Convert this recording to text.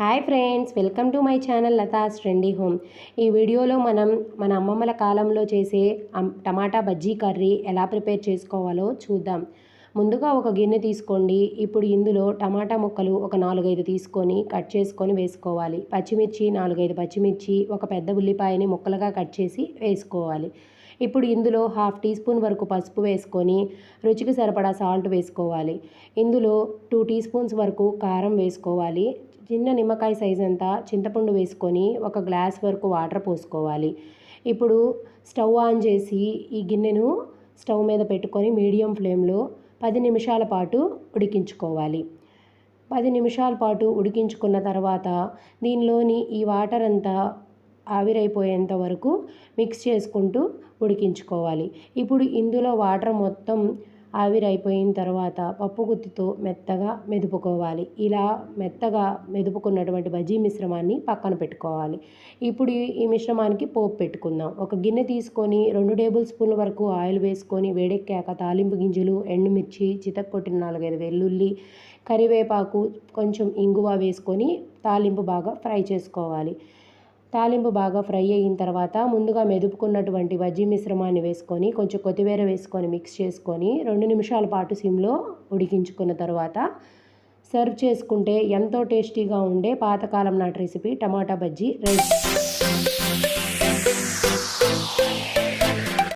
Hi friends welcome to my channel Latha's trendy home. ఈ వీడియోలో మనం మన అమ్మమ్మల కాలంలో చేసే టమాటా బజ్జీ కర్రీ ఎలా ప్రిపేర్ చేసుకోవాలో చూద్దాం. ముందుగా ఒక గిన్నె తీసుకోండి. ఇప్పుడు ఇందులో టమాటా ముక్కలు ఒక నాలుగైదు తీసుకొని కట్ చేసుకొని వేసుకోవాలి. పచ్చిమిర్చి నాలుగైదు పచ్చిమిర్చి ఒక పెద్ద ఉల్లిపాయని ముక్కలుగా కట్ చేసి వేసుకోవాలి. ఇప్పుడు ఇందులో హాఫ్ టీ స్పూన్ వరకు పసుపు వేసుకొని రుచికి సరిపడా సాల్ట్ వేసుకోవాలి. ఇందులో టూ టీ స్పూన్స్ వరకు కారం వేసుకోవాలి. చిన్న నిమ్మకాయ సైజ్ అంతా చింతపండు వేసుకొని ఒక గ్లాస్ వరకు వాటర్ పోసుకోవాలి. ఇప్పుడు స్టవ్ ఆన్ చేసి ఈ గిన్నెను స్టవ్ మీద పెట్టుకొని మీడియం ఫ్లేమ్లో పది నిమిషాల పాటు ఉడికించుకోవాలి. పది నిమిషాల పాటు ఉడికించుకున్న తర్వాత దీనిలోని ఈ వాటర్ అంతా ఆవిరైపోయేంత వరకు మిక్స్ చేసుకుంటూ ఉడికించుకోవాలి. ఇప్పుడు ఇందులో వాటర్ మొత్తం ఆవిరైపోయిన తర్వాత పప్పు గుత్తితో మెత్తగా మెదుపుకోవాలి. ఇలా మెత్తగా మెదుపుకున్నటువంటి బజ్జీ మిశ్రమాన్ని పక్కన పెట్టుకోవాలి. ఇప్పుడు ఈ- ఈ మిశ్రమానికి పోపు పెట్టుకుందాం. ఒక గిన్నె తీసుకొని రెండు టేబుల్ స్పూన్ల వరకు ఆయిల్ వేసుకొని వేడెక్కాక తాలింపు గింజలు ఎండుమిర్చి చితక్కొట్టిన నాలుగైదు వెల్లుల్లి కరివేపాకు కొంచెం ఇంగువ వేసుకొని తాలింపు బాగా ఫ్రై చేసుకోవాలి. తాలింపు బాగా ఫ్రై అయిన తర్వాత ముందుగా మెదుపుకున్నటువంటి బజ్జీ మిశ్రమాన్ని వేసుకొని కొంచెం కొత్తిమీర వేసుకొని మిక్స్ చేసుకొని రెండు నిమిషాల పాటు సిమ్లో ఉడికించుకున్న తర్వాత సర్వ్ చేసుకుంటే ఎంతో టేస్టీగా ఉండే పాతకాలం నాటి రెసిపీ టమాటా బజ్జీ రెడీ.